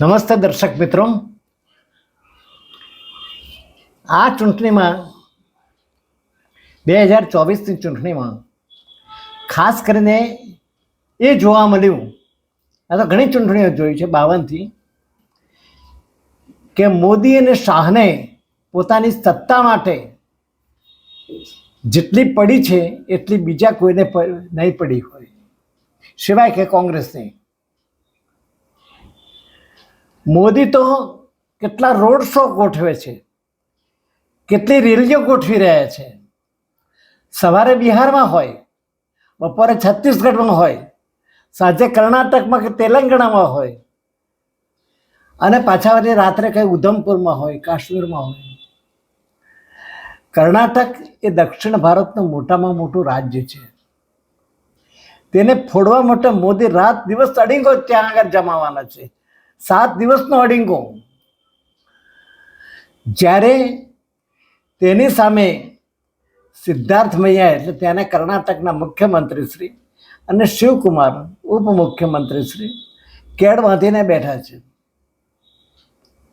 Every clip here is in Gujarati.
નમસ્તે દર્શક મિત્રો. આ ચૂંટણીમાં બે હજાર ચોવીસની ચૂંટણીમાં ખાસ કરીને એ જોવા મળ્યું. આ તો ઘણી ચૂંટણીઓ જોઈ છે, બાવનથી, કે મોદી અને શાહને પોતાની સત્તા માટે જેટલી પડી છે, એટલી બીજા કોઈને નહીં પડી હોય. સિવાય કે કોંગ્રેસની. મોદી તો કેટલા રોડ શો ગોઠવે છે. કેટલી રેલીઓ ગોઠવી રહ્યા છે. સવારે બિહારમાં હોય, બપોરે છત્તીસગઢમાં હોય, સાંજે કર્ણાટકમાં કે તેલંગાણામાં હોય, અને પાછા વળી રાત્રે કંઈ ઉધમપુરમાં હોય, કાશ્મીરમાં હોય. કર્ણાટક એ દક્ષિણ ભારતનું મોટામાં મોટું રાજ્ય છે. તેને ફોડવા માટે મોદી રાત દિવસ અડીંગો ત્યાં આગળ જમાવાના છે. સાત દિવસનો અડીંગો. જ્યારે તેની સામે સિદ્ધાર્થ મૈયા એટલે ત્યાંના કર્ણાટકના મુખ્યમંત્રી શ્રી અને શિવકુમાર ઉપમુખ્યમંત્રી શ્રી કેડ બાંધીને બેઠા છે.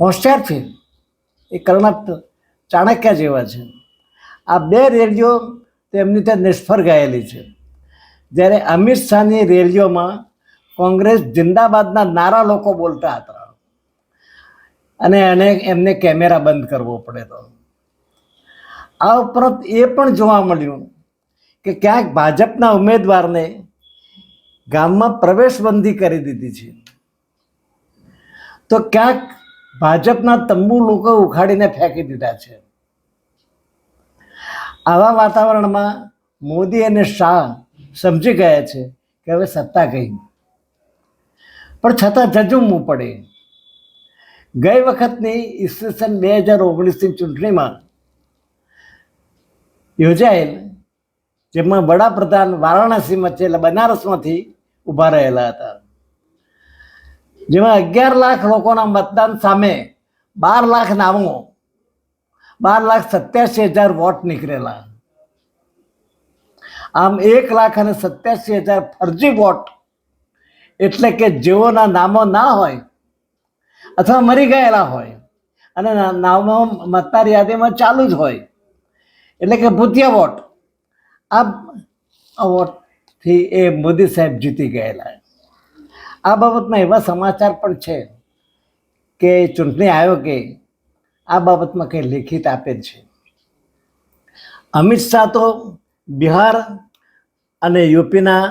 હોશિયાર છે. એ કર્ણાટક ચાણક્ય જેવા છે. આ બે રેલીઓ તેમની ત્યાં નિષ્ફળ ગયેલી છે. જ્યારે અમિત શાહની રેલીઓમાં કોંગ્રેસ જિંદાબાદના નારા લોકો બોલતા હતા. અને એને એમને કેમેરા બંધ કરવો પડે તો. આ ઉપરાંત એ પણ જોવા મળ્યું કે ક્યાંક ભાજપના ઉમેદવારને ગામમાં પ્રવેશબંધી કરી દીધી છે. તો ક્યાંક ભાજપના તંબુ લોકો ઉખાડીને ફેંકી દીધા છે. આવા વાતાવરણમાં મોદી અને શાહ સમજી ગયા છે કે હવે સત્તા ગઈ. પણ છતાં જજુમવું પડે. ગઈ વખતની ઈસવીસન બે હજાર ઓગણીસની ચૂંટણીમાં યોજાયેલ, જેમાં વડાપ્રધાન વારાણસીમાં છે એટલે બનારસમાંથી ઊભા રહેલા હતા. જેમાં અગિયાર લાખ લોકોના મતદાન સામે બાર લાખ નામો, બાર લાખ સત્યાસી હજાર વોટ નીકળેલા. આમ એક લાખ અને સત્યાસી હજાર ફરજી વોટ એટલે કે જેઓના નામો ના હોય અથવા મરી ગયેલા હોય અને નામો મતદાર યાદીમાં ચાલુ જ હોય. એટલે કે ભૂતિયા વોટ. આ વોટથી એ મોદી સાહેબ જીતી ગયેલા. આ બાબતમાં એવા સમાચાર પણ છે કે ચૂંટણી આયોગે આ બાબતમાં કંઈ લેખિત આપેલ છે. અમિત શાહ તો બિહાર અને યુપીના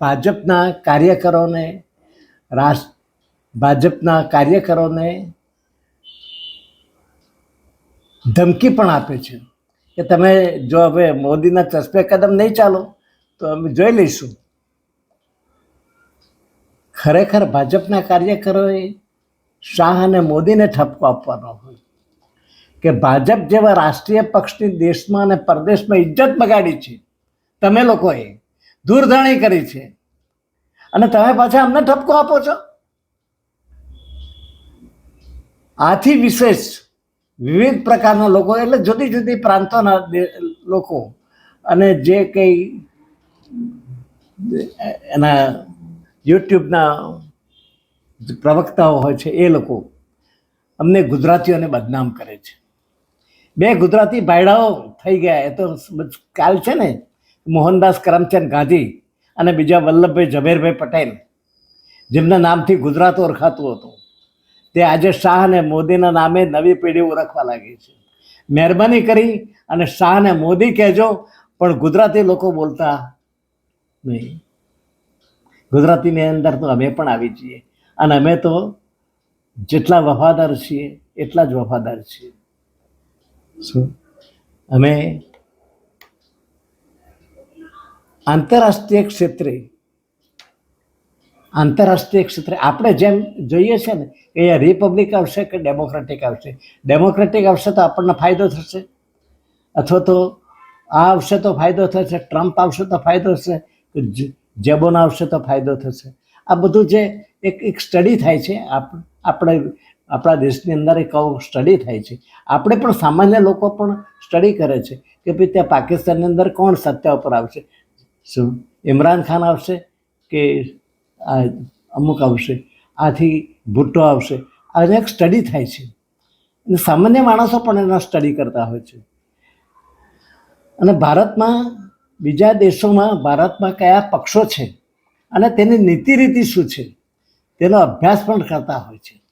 ભાજપના કાર્યકરોને, રાષ્ટ્ર, ભાજપના કાર્યકરોને ધમકી પણ આપે છે. કે તમે જો હવે મોદીના ચસ્પે કદમ નહીં ચાલો, તો અમે જોઈ લઈશું. ખરેખર ભાજપના કાર્યકરોએ શાહ અને મોદીને ઠપકો આપવાનો હોય. કે ભાજપ જેવા રાષ્ટ્રીય પક્ષની દેશમાં અને પરદેશમાં ઇજ્જત બગાડી છે. તમે લોકોએ દૂરધણી કરી છે. અને તમે પાછા અમને ઠપકો આપો છો? આથી વિશેષ વિવિધ પ્રકારના લોકો, એટલે જુદી જુદી પ્રાંતોના લોકો અને જે કંઈ એના યુટ્યુબના પ્રવક્તાઓ હોય છે, એ લોકો અમને ગુજરાતીઓને બદનામ કરે છે. બે ગુજરાતી ભાઈડાઓ થઈ ગયા, એ તો કાલ છે ને? મોહનદાસ કરમચંદ ગાંધી અને બીજા વલ્લભભાઈ ઝવેરભાઈ પટેલ જેમના નામથી ગુજરાત ઓળખાતું હતું. તે આજે શાહ અને મોદીના નામે નવી પેઢી ઓળખવા લાગી છે. મહેરબાની કરી અને શાહ અને મોદી કહેજો પણ ગુજરાતી લોકો બોલતા નહીં. ગુજરાતીની અંદર તો અમે પણ આવી છીએ અને અમે તો જેટલા વફાદાર છીએ એટલા જ વફાદાર છીએ. શું? અમે આંતરરાષ્ટ્રીય ક્ષેત્રે આંતરરાષ્ટ્રીય ક્ષેત્રે આપણે જેમ જોઈએ છે ને અહીંયા રિપબ્લિક આવશે કે ડેમોક્રેટિક આવશે? ડેમોક્રેટિક આવશે તો આપણને ફાયદો થશે? અથવા તો આ આવશે તો ફાયદો થશે, ટ્રમ્પ આવશે તો ફાયદો થશે જેબોન આવશે તો ફાયદો થશે? આ બધું જે એક એક સ્ટડી થાય છે, આપ, આપણે, આપણા દેશની અંદર એક સ્ટડી થાય છે. આપણે પણ સામાન્ય લોકો પણ સ્ટડી કરે છે કે ભાઈ ત્યાં પાકિસ્તાનની અંદર કોણ સત્તા ઉપર આવશે? શું? ઇમરાન ખાન આવશે કે આ અમુક આવશે? આથી ભુટ્ટો આવશે? આને એક સ્ટડી થાય છે. અને સામાન્ય માણસો પણ એના સ્ટડી કરતા હોય છે. અને ભારતમાં બીજા દેશોમાં ભારતમાં કયા પક્ષો છે અને તેની નીતિ રીતિ શું છે? તેનો અભ્યાસ પણ કરતા હોય છે.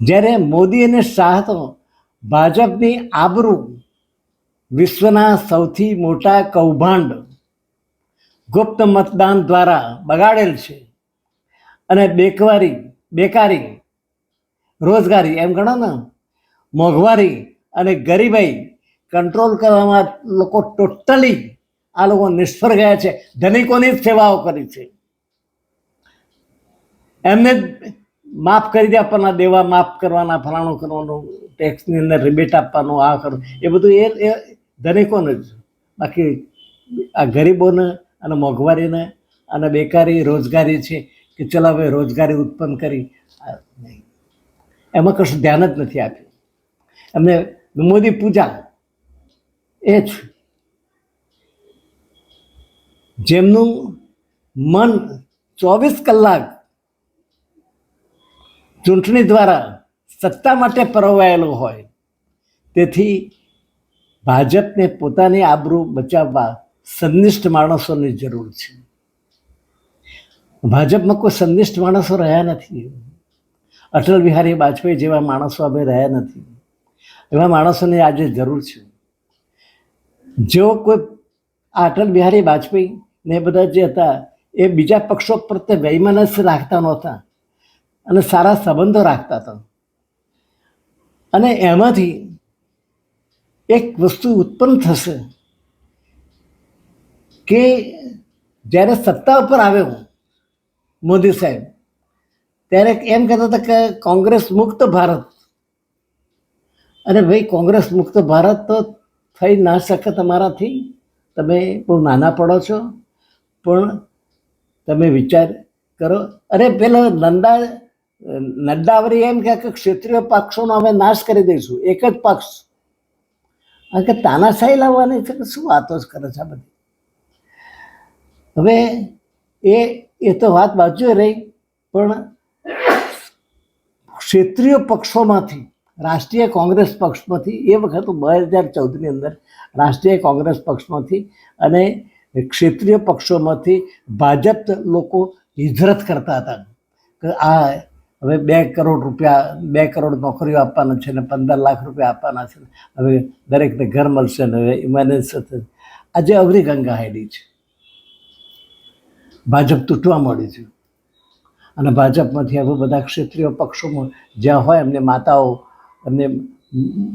જ્યારે મોદી અને શાહ તો ભાજપની આબરૂ વિશ્વના સૌથી મોટા કૌભાંડ ગુપ્ત મતદાન દ્વારા બગાડેલ છે. અને બેકવારી, બેકારી, રોજગારી એમ ગણો ને, મોંઘવારી અને ગરીબાઈ કંટ્રોલ કરવામાં લોકો ટોટલી આ લોકો નિષ્ફળ ગયા છે. ધનિકોની જ સેવાઓ કરી છે. એમને માફ કરી દે આપવાના દેવા, માફ કરવાના, ફલાણું કરવાનું ટેક્સની અંદર રિબેટ આપવાનું, આ કરવું એ બધું એ ધનિકોને જ. બાકી આ ગરીબોને અને મોંઘવારીને અને બેકારી, રોજગારી છે કે ચલો હવે રોજગારી ઉત્પન્ન કરી. નહીં. એમાં કશું ધ્યાન જ નથી આપ્યું. એમને મોદી પૂજા. એ જ. જેમનું મન ચોવીસ કલાક ચૂંટણી દ્વારા સત્તા માટે પરોવાયેલું હોય, તેથી ભાજપને પોતાની આબરૂ બચાવવા સંનિષ્ઠ માણસોની જરૂર છે. ભાજપમાં કોઈ સંનિષ્ઠ માણસો રહ્યા નથી. અટલ બિહારી વાજપેયી જેવા માણસો હવે રહ્યા નથી. એવા માણસોની આજે જરૂર છે. જેઓ કોઈ અટલ બિહારી વાજપેયી ને બધા જે હતા, એ બીજા પક્ષો પ્રત્યે વૈમનસ્ય રાખતા નહોતા અને સારા સંબંધો રાખતા હતા. અને એમાંથી એક વસ્તુ ઉત્પન્ન થશે. કે જ્યારે સત્તા ઉપર આવ્યો મોદી સાહેબ, ત્યારે એમ કહેતા હતા કે કોંગ્રેસ મુક્ત ભારત. અને ભાઈ, કોંગ્રેસ મુક્ત ભારત તો થઈ ના શકે તમારાથી. તમે બહુ નાના પડો છો. પણ તમે વિચાર કરો. અરે પેલો નંદા નડ્ડાવરી એમ કે ક્ષેત્રીય પક્ષોનો અમે નાશ કરી દઈશું. એક જ પક્ષ. કારણ કે તાનાશાહી લાવવાની છે કે શું વાતો જ કરે છે આ બધી? હવે એ એ તો વાત બાજુએ રહી, પણ ક્ષેત્રીય પક્ષોમાંથી, રાષ્ટ્રીય કોંગ્રેસ પક્ષમાંથી, એ વખત બે હજાર ચૌદની અંદર રાષ્ટ્રીય કોંગ્રેસ પક્ષમાંથી અને ક્ષેત્રીય પક્ષોમાંથી ભાજપ લોકો હિજરત કરતા હતા કે આ હવે બે કરોડ રૂપિયા, બે કરોડ નોકરીઓ આપવાના છે ને પંદર લાખ રૂપિયા આપવાના છે હવે દરેકને ઘર મળશે ને, હવે ઇમાનેજ સાથે આજે અવરી ગંગા હેડી છે. ભાજપ તૂટવા મળી છે. અને ભાજપમાંથી હવે બધા ક્ષેત્રીય પક્ષોમાં જ્યાં હોય એમને માતાઓ, એમને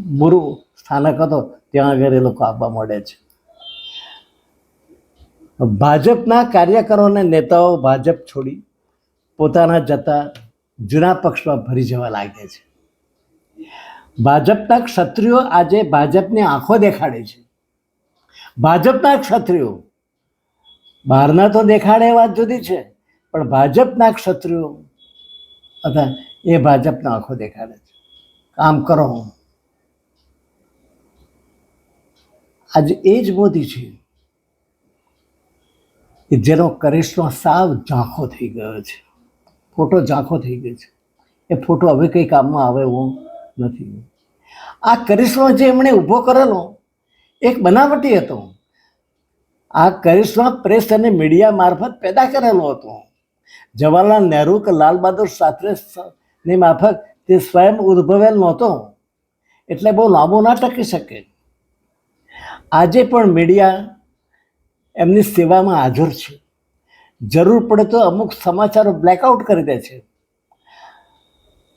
મુરુ સ્થાનક હતો, ત્યાં આગળ એ લોકો આવવા મળે છે. ભાજપના કાર્યકરો અને નેતાઓ ભાજપ છોડી પોતાના જતા જૂના પક્ષમાં ભરી જવા લાગે છે. ભાજપના ક્ષત્રિયો આજે ભાજપની આંખો દેખાડે છે. ભાજપના ક્ષત્રિયો બહારના તો દેખાડે વાત જુદી છે, પણ ભાજપના ક્ષત્રિયો હતા એ ભાજપના આંખો દેખાડે છે. કામ કરો. આજે એ જ મોદી છે કે જેનો કરિશ્મા સાવ ઝાંખો થઈ ગયો છે. ફોટો ઝાંખો થઈ ગયો છે. એ ફોટો હવે કંઈ કામમાં આવે એવો નથી. આ કરિશ્મા જે એમણે ઊભો કરેલો, એક બનાવટી હતો. આ કરિશ્મા પ્રેસ અને મીડિયા મારફત પેદા કરેલો હતો. જવાહરલાલ નહેરુ કે લાલ બહાદુર શાસ્ત્રીની માફક તે સ્વયં ઉદ્ભવેલ નહોતો. એટલે બહુ લાંબો ના ટકી શકે. આજે પણ મીડિયા એમની સેવામાં હાજર છે. જરૂર પડે તો અમુક સમાચારો બ્લેકઆઉટ કરી દે છે.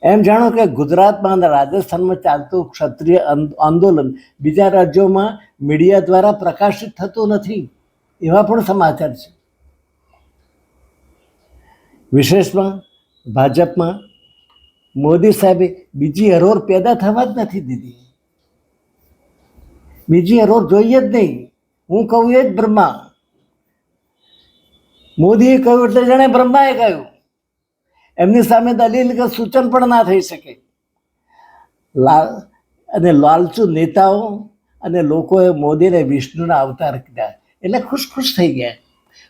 એમ જાણો કે ગુજરાતમાં અને રાજસ્થાનમાં ચાલતું ક્ષત્રિય આંદોલન બીજા રાજ્યોમાં મીડિયા દ્વારા પ્રકાશિત થતું નથી. એવા પણ સમાચાર છે. વિશેષમાં ભાજપમાં મોદી સાહેબે બીજી હરોળ પેદા થવા જ નથી દીધી. બીજી હરોળ જોઈએ જ નહીં. હું કહું એ જ બ્રહ્મા. મોદીએ કહ્યું એટલે જાણે બ્રહ્માએ કહ્યું. એમની સામે દલીલ કે સૂચન પણ ના થઈ શકે. લાલ અને લાલચુ નેતાઓ અને લોકોએ મોદીને વિષ્ણુના અવતાર કીધા. એટલે ખુશ ખુશ થઈ ગયા.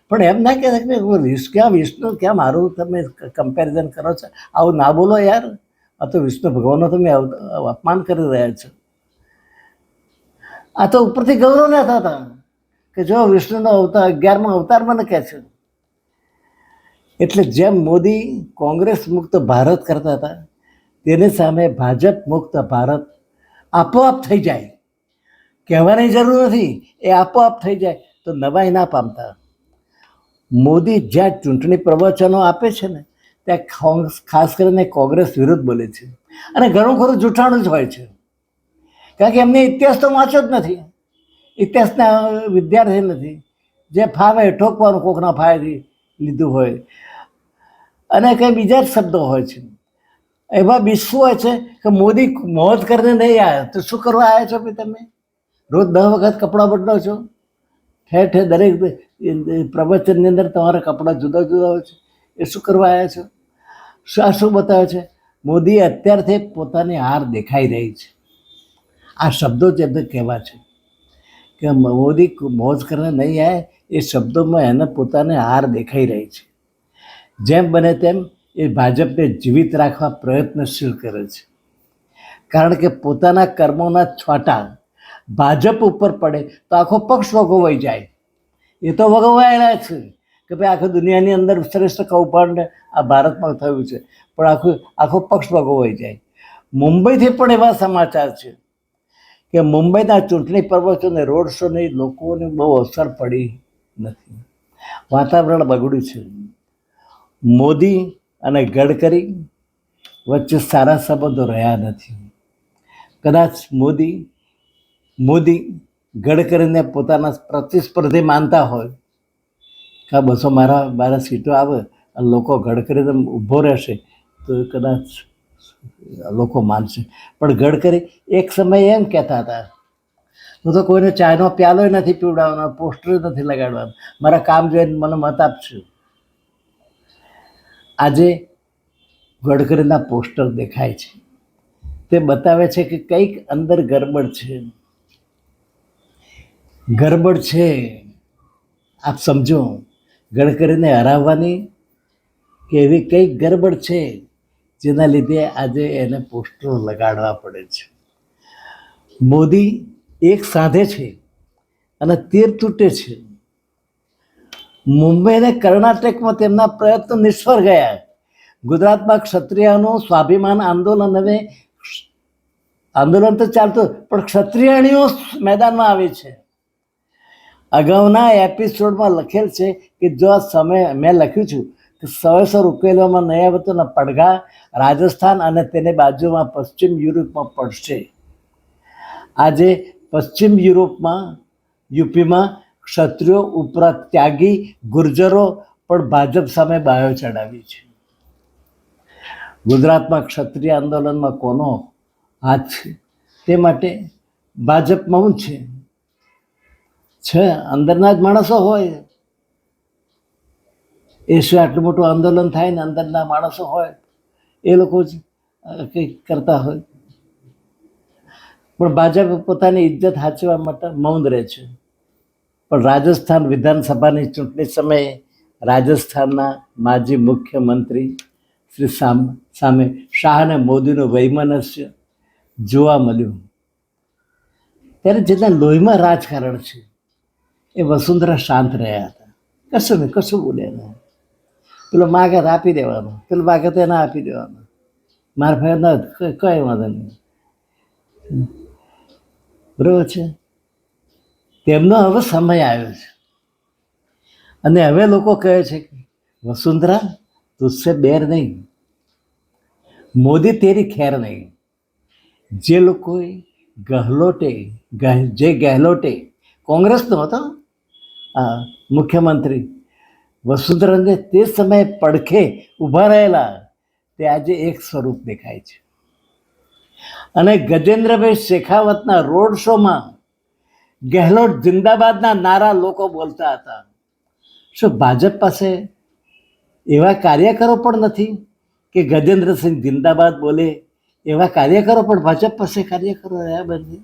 પણ એમ ના કહેતા કે ક્યાં વિષ્ણુ, ક્યાં મારું તમે કમ્પેરિઝન કરો છો? આવું ના બોલો યાર. આ તો વિષ્ણુ ભગવાનનો તમે અપમાન કરી રહ્યા છો. આ તો ઉપરથી ગૌરવ લેતા હતા કે જો વિષ્ણુનો અવતાર, અગિયારમાં અવતાર મને કહે છે. એટલે જેમ મોદી કોંગ્રેસ મુક્ત ભારત કરતા હતા, તેની સામે ભાજપ મુક્ત ભારત આપોઆપ થઈ જાય. કહેવાની જરૂર નથી. એ આપોઆપ થઈ જાય. તો નવાઈ ના પામતા. મોદી જ્યાં ચૂંટણી પ્રવચનો આપે છે ને, ત્યાં ખાસ કરીને કોંગ્રેસ વિરુદ્ધ બોલે છે. અને ઘણું ખરું જૂઠાણું જ હોય છે. કારણ કે એમને ઇતિહાસ તો વાંચ્યો જ નથી. ઇતિહાસના વિદ્યાર્થી નથી. જે ફાવે ઠોકવાનું કોકના ફાયથી લીધું હોય. અને કંઈ બીજા જ શબ્દો હોય છે. એવા બીસવું હોય છે કે મોદી મોજ કરીને નહીં આવ્યા. તો શું કરવા આવ્યા છો ભાઈ તમે? રોજ દસ વખત કપડાં બદલો છો? ઠેર ઠેર દરેક પ્રવચનની અંદર તમારા કપડાં જુદા જુદા હોય છે. એ શું કરવા આવ્યા છો? શું આ શું બતાવે છે? મોદી અત્યારથી પોતાની હાર દેખાઈ રહી છે. આ શબ્દો જ એમને કહેવા છે કે મોદી મોજ કરીને નહીં આવે એ શબ્દોમાં એને પોતાને હાર દેખાઈ રહી છે. જેમ બને તેમ એ ભાજપને જીવિત રાખવા પ્રયત્નશીલ કરે છે. કારણ કે પોતાના કર્મોના છાંટા ભાજપ ઉપર પડે તો આખો પક્ષ વગોવાઈ જાય. એ તો વગોવાયેલા છે કે ભાઈ આખી દુનિયાની અંદર શ્રેષ્ઠ કૌભાંડ આ ભારતમાં થયું છે. પણ આખું, આખો પક્ષ વગોવાઈ જાય. મુંબઈથી પણ એવા સમાચાર છે કે મુંબઈના ચૂંટણી પ્રવચને રોડ શોની લોકોને બહુ અસર પડી નથી. વાતાવરણ બગડ્યું છે. મોદી અને ગડકરી વચ્ચે સારા સંબંધો રહ્યા નથી. કદાચ મોદી મોદી ગડકરીને પોતાના પ્રતિસ્પર્ધી માનતા હોય કે બસો મારા મારા સીટો આવે અને લોકો ગડકરીને ઊભો રહેશે, તો કદાચ લોકો માનશે. પણ ગડકરી એક સમયે એમ કહેતા હતા, હું તો કોઈને ચાયનો પ્યાલો નથી પીવડાવવાનો, પોસ્ટર નથી લગાડવાનો, મારા કામ જોઈને મને મત આપશે. આજે ગડકરીના પોસ્ટર દેખાય છે. તે બતાવે છે કે કંઈક અંદર ગરબડ છે. ગરબડ છે. આપ સમજો ગડકરીને હરાવવાની કે એવી કંઈક ગરબડ છે જેના લીધે આજે એને પોસ્ટરો લગાડવા પડે છે. મોદી એક સાધે છે અને તીર તૂટે છે. મુંબઈ અને કર્ણાટકમાં તેમના પ્રયત્નો નિષ્ફળ ગયા. ગુજરાતમાં ક્ષત્રિયનું સ્વાભિમાન આંદોલન હવે આંદોલન તો ચાલતું, પણ ક્ષત્રિયાણીઓ મેદાનમાં આવે છે. અગાઉના એપિસોડમાં લખેલ છે કે જો આ સમય મેં લખ્યું છું કે સમયસર ઉકેલવામાં નહીં આવે તો પડઘા રાજસ્થાન અને તેની બાજુમાં પશ્ચિમ યુરોપમાં પડશે. આજે પશ્ચિમ યુરોપમાં, યુપીમાં ક્ષત્રિયો ઉપરાંત ત્યાગી ગુર્જરો પણ ભાજપ સામે બાયો ચડાવી છે. ગુજરાતમાં ક્ષત્રિય આંદોલનમાં કોનો હાથ છે? તે માટે ભાજપમાં હું છે? છે, અંદરના જ માણસો હોય. એ શું આટલું મોટું આંદોલન થાય ને અંદરના માણસો હોય, એ લોકો જ કંઈક કરતા હોય. પણ ભાજપ પોતાની ઇજ્જત સાચવા માટે મૌન રહે છે. પણ રાજસ્થાન વિધાનસભાની ચૂંટણી સમયે રાજસ્થાનના માજી મુખ્યમંત્રી શ્રી સામ, સામે શાહ અને મોદીનું વૈમનસ્ય જોવા મળ્યું. ત્યારે જેના લોહીમાં રાજકારણ છે એ વસુંધરા શાંત રહ્યા હતા. કશું નહીં, કશું બોલે નહીં. પેલો માગત આપી દેવાનો. પેલો માગત એને આપી દેવાનો. મારા ફેર કઈ વાંધો નહીં. બરાબર છે? તેમનો હવે સમય આવ્યો છે. અને હવે લોકો કહે છે કે, વસુંધરા તુસે બેર નહીં. મોદી તેરી ખેર નહીં. જે લોકોએ ગહલોટે જે ગહેલોટે કોંગ્રેસનો હતો. મુખ્યમંત્રી વસુંધરાને તે સમયે પડખે ઊભા રહેલા તે આજે એક સ્વરૂપ દેખાય છે. અને ગજેન્દ્રભાઈ શેખાવતના રોડ શોમાં ગેહલોત જિંદાબાદના નારા લોકો બોલતા હતા. શું ભાજપ પાસે એવા કાર્યકરો પણ નથી કે ગજેન્દ્રસિંહ જિંદાબાદ બોલે એવા કાર્યકરો પણ ભાજપ પાસે કાર્યકરો રહ્યા બધી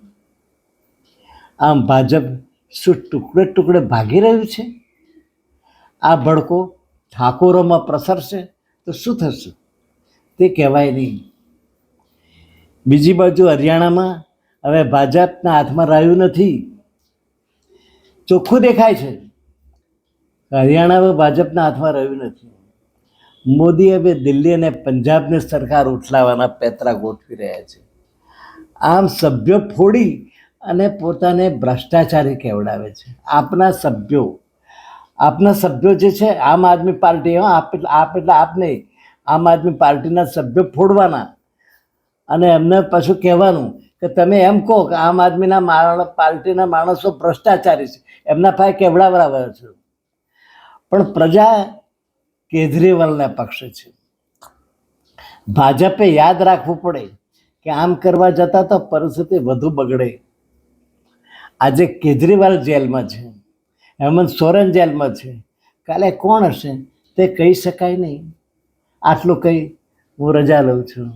આમ ભાજપ શું ટુકડે ટુકડે ભાગી રહ્યું છે? આ ભડકો ઠાકોરોમાં પ્રસરશે તો શું થશે? તે કહેવાય નહીં. બીજી બાજુ હરિયાણામાં હવે ભાજપના હાથમાં રહ્યું નથી. ચોખ્ખું દેખાય છે. હરિયાણામાં ભાજપના હાથમાં રહ્યું નથી. મોદી હવે દિલ્હી અને પંજાબની સરકાર ઉઠલાવવાના પેતરા ગોઠવી રહ્યા છે. આમ સભ્યો ફોડી અને પોતાને ભ્રષ્ટાચારી કહેવડાવે છે. આપના સભ્યો આપના સભ્યો જે છે, આમ આદમી પાર્ટી આપ આપ એટલે આપ નહીં. આમ આદમી પાર્ટીના સભ્યો ફોડવાના. અને એમને પાછું કહેવાનું કે તમે એમ કહો કે આમ આદમીના માણસ પાર્ટીના માણસો ભ્રષ્ટાચારી છે. એમના પાસે કેવડાવડાવ્યો છે. પણ પ્રજા કેજરીવાલના પક્ષે છે. ભાજપે યાદ રાખવું પડે કે આમ કરવા જતાં તો પરિસ્થિતિ વધુ બગડે. આજે કેજરીવાલ જેલમાં છે, હેમંત સોરેન જેલમાં છે. કાલે કોણ હશે તે કહી શકાય નહીં. આટલું કહી હું રજા લઉં છું.